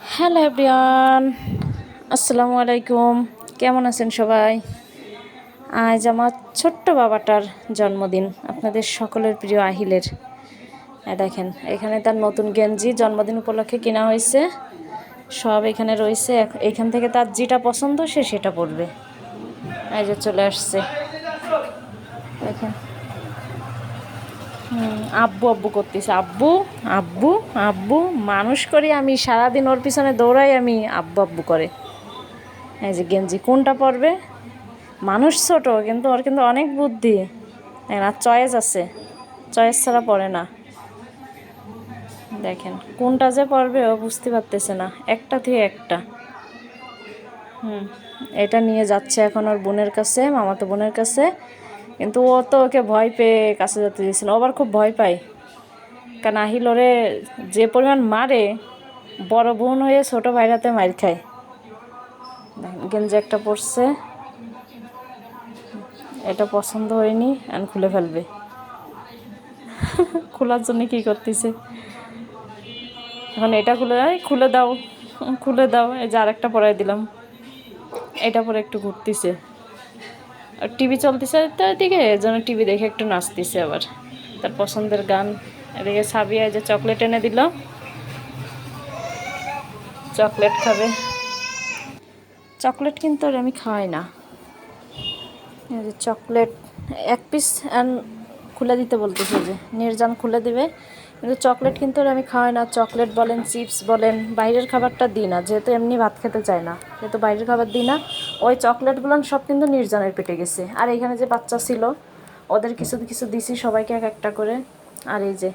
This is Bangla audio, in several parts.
হ্যালো এভরিওয়ান, আসসালামু আলাইকুম। কেমন আছেন সবাই? আজ আমার ছোট্ট বাবাটার জন্মদিন, আপনাদের সকলের প্রিয় আহিলের। দেখেন, এখানে তার নতুন গেঞ্জি জন্মদিন উপলক্ষে কেনা হয়েছে। সব এখানে রয়েছে, এখ- এখান থেকে তার যেটা পছন্দ সে সেটা পড়বে এই যে চলে আসছে। দেখেন। আব্বু আব্বু করতেছে। আব্বু আব্বু আব্বু, মানুষ করি আমি সারাদিন ওর পিছনে দৌড়াই, আমি আব্বু আব্বু করে। এই যে গেঞ্জি, কোনটা পরবে? মানুষ ছোট, কিন্তু ওর কিন্তু অনেক বুদ্ধি। আর চয়েস আছে। চয়েস ছাড়া পড়ে না। দেখেন, কোনটা যে পড়বে ও বুঝতে পারতেছে না। একটা থেকে একটা। হুম, এটা নিয়ে যাচ্ছে এখন ওর বোনের কাছে, মামাতো বোনের কাছে। কিন্তু ও তো ওকে ভয় পেয়ে কাছে যেতে দিয়েছিল আবার খুব ভয় পায়। কারণ আহিল ওরে যে পরিমাণ মারে, বড় বোন হয়ে ছোট ভাইরাতে মার খায়। গেঞ্জি একটা পরছে এটা পছন্দ হয়নি আর খুলে ফেলবে। খোলার জন্য কি করতেছে? এখন এটা খুলে, এই খুলে দাও খুলে দাও। এই যে আরেকটা পরাই দিলাম। এটা পরে একটু ঘুরতেছে। আর টিভি চলতেছে তার দিকে যেন টিভি দেখে একটু নাচতেছে আবার। তার পছন্দের গান। এদিকে সাবিয়া যে চকলেট এনে দিল। চকলেট খাবে। চকলেট কিন্তু আমি খাই না। চকলেট, এক পিস খুলে দিতে বলতেছে যে, নির্জান খুলে দিবে। কিন্তু চকলেট কিন্তু আমি খাওয়াই না। চকলেট বলেন, চিপস বলেন, বাইরের খাবারটা দিই না। যেহেতু এমনি ভাত খেতে চায় না, যেহেতু বাইরের খাবার দিই না, ওই চকলেটগুলো সব কিন্তু নির্জনের পেটে গেছে। আর এখানে যে বাচ্চা ছিল, ওদের কিছু কিছু দিছি সবাইকে এক একটা করে। আর এই যে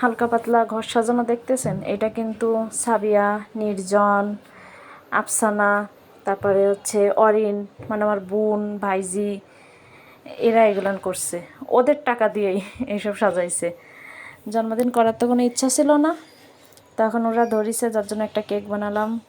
হালকা পাতলা ঘর সাজানো দেখতেছেন? এটা কিন্তু সাবিয়া, নির্জন, আফসানা, তারপরে হচ্ছে অরিন মানে আমার বোন, ভাইজি এরা এগুলান করছে। ওদের টাকা দিয়েই এইসব সাজাইছে। জন্মদিন করার তো কোনো ইচ্ছা ছিল না। তখন ওরা ধরিছে, যার জন্য একটা কেক বানালাম।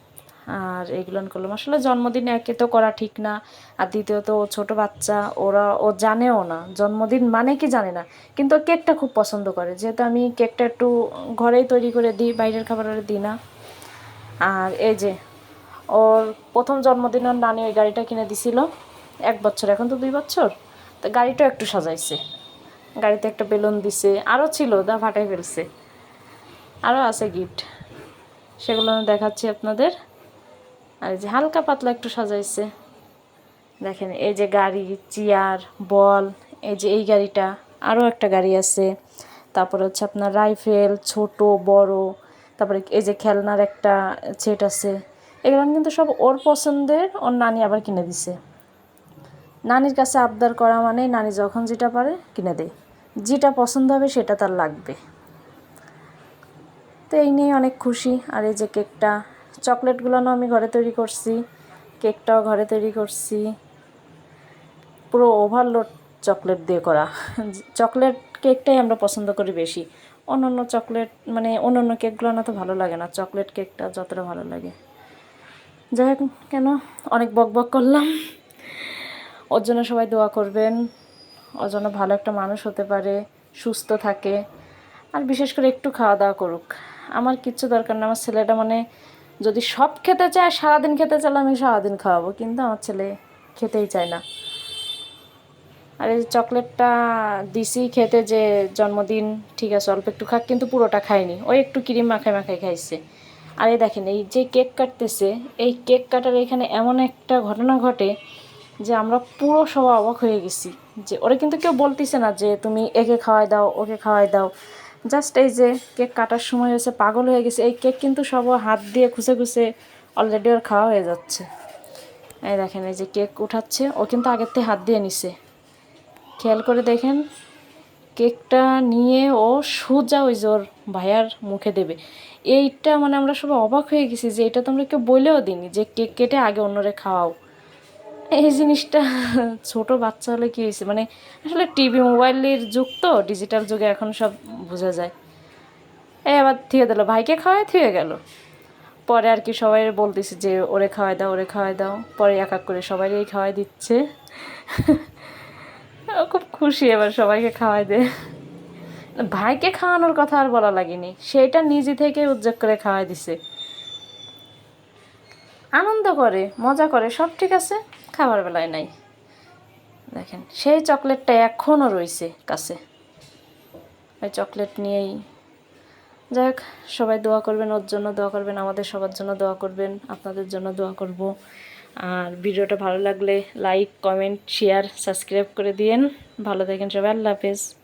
আর এগুলো করলাম। আসলে জন্মদিনে একে তো করা ঠিক না। আর দ্বিতীয়ত, ও ছোটো বাচ্চা, ওরা, ও জানেও না। জন্মদিন মানে কি জানে না। কিন্তু কেকটা খুব পছন্দ করে। যেহেতু আমি কেকটা একটু ঘরেই তৈরি করে দিই, বাইরের খাবার দিই না। আর এই যে, ওর প্রথম জন্মদিন ওর নানি ওই গাড়িটা কিনে দিছিল। এক বছর, এখন তো দুই বছর। তো গাড়িটাও একটু সাজাইছে। গাড়িতে একটা বেলুন দিছে আরও ছিল, দা ফাটাই ফেলছে। আরও আছে গিফট। সেগুলো আমি দেখাচ্ছি আপনাদের। আর এই যে হালকা পাতলা একটু সাজাইছে। দেখেন, এই যে গাড়ি, চেয়ার, বল, এই যে এই গাড়িটা আরও একটা গাড়ি আছে। তারপরে হচ্ছে আপনার রাইফেল, ছোট, বড়, তারপরে এই যে খেলনার একটা সেট আছে। এগুলো কিন্তু সব ওর পছন্দের, ওর নানি আবার কিনে দিছে। নানির কাছে আবদার করা মানে নানি যখন যেটা পারে কিনে দেয়। যেটা পছন্দ হবে সেটা তার লাগবে। তো এই নিয়ে অনেক খুশি। আর এই যে কেকটা চকলেটগুলোও আমি ঘরে তৈরি করছি। কেকটাও ঘরে তৈরি করছি। পুরো ওভারলোড চকলেট দিয়ে করা। চকলেট কেকটাই আমরা পছন্দ করি বেশি। অন্য অন্য চকলেট মানে অন্য অন্য কেকগুলো না তো ভালো লাগে না। চকলেট কেকটা যতটা ভালো লাগে। যাই হোক, কেন? অনেক বক বক করলাম। ওর জন্য সবাই দোয়া করবেন। ওর জন্য ভালো একটা মানুষ হতে পারে, সুস্থ থাকে। আর বিশেষ করে একটু খাওয়া দাওয়া করুক। আমার কিচ্ছু দরকার না। আমার ছেলেটা মানে যদি সব খেতে চায়, সারাদিন খেতে চাইলে আমি সারাদিন খাওয়াবো। কিন্তু আমার ছেলে খেতেই চায় না। আর এই চকলেটটা দিছি খেতে যে জন্মদিন, ঠিক আছে, অল্প একটু খাক, কিন্তু পুরোটা খায়নি ওই একটু ক্রিম মাখায় মাখায় খাইছে। আর এই দেখেন, এই যে কেক কাটতেছে, এই কেক কাটার এখানে এমন একটা ঘটনা ঘটে যে আমরা পুরো সবাই অবাক হয়ে গেছি। যে ওরা কিন্তু কেউ বলতেছে না যে তুমি একে খাওয়াই দাও, ওকে খাওয়াই দাও। জাস্ট এই যে কেক কাটার সময় হয়েছে, পাগল হয়ে গেছে। এই কেক কিন্তু সব হাত দিয়ে খুঁজে খুঁজে অলরেডি ওর খাওয়া হয়ে যাচ্ছে। এই দেখেন, এই যে কেক উঠাচ্ছে, ও কিন্তু আগের থেকে হাত দিয়ে নিছে। খেয়াল করে দেখেন, কেকটা নিয়ে ও সোজা ওই যে ওর ভাইয়ার মুখে দেবে। এইটা মানে আমরা সবাই অবাক হয়ে গেছি যে এটা তোমরা কেউ বলেও দিনি যে কেক কেটে আগে অন্যরে খাওয়াও। এই জিনিসটা। ছোট বাচ্চা হলে কী হয়েছে? মানে আসলে টিভি, মোবাইলের যুগ তো, ডিজিটাল যুগে এখন সব বোঝা যায়। এই আবার থুয়ে দিল, ভাইকে খাওয়াই থুয়ে গেল। পরে আর কি সবাই বলতেছে যে, ওরে খাওয়াই দাও, ওরে খাওয়াই দাও। পরে এক এক করে সবাইকেই খাওয়াই দিচ্ছে। খুব খুশি এবার সবাইকে খাওয়াই দে ভাইকে খাওয়ানোর কথা আর বলা লাগেনি। সেটা নিজে থেকে উদ্যোগ করে খাওয়াই দিছে। আনন্দ করে, মজা করে, সব ঠিক আছে? খাবার বেলায় নাই। দেখেন, সেই চকলেটটা এখনও রয়েছে কাছে। ওই চকলেট নিয়েই। যাই হোক, সবাই দোয়া করবেন, ওর জন্য দোয়া করবেন, আমাদের সবার জন্য দোয়া করবেন, আপনাদের জন্য দোয়া করব। আর ভিডিওটা ভালো লাগলে লাইক কমেন্ট শেয়ার সাবস্ক্রাইব করে দিয়েন। ভালো থাকেন সবাই, আল্লাহ হাফেজ।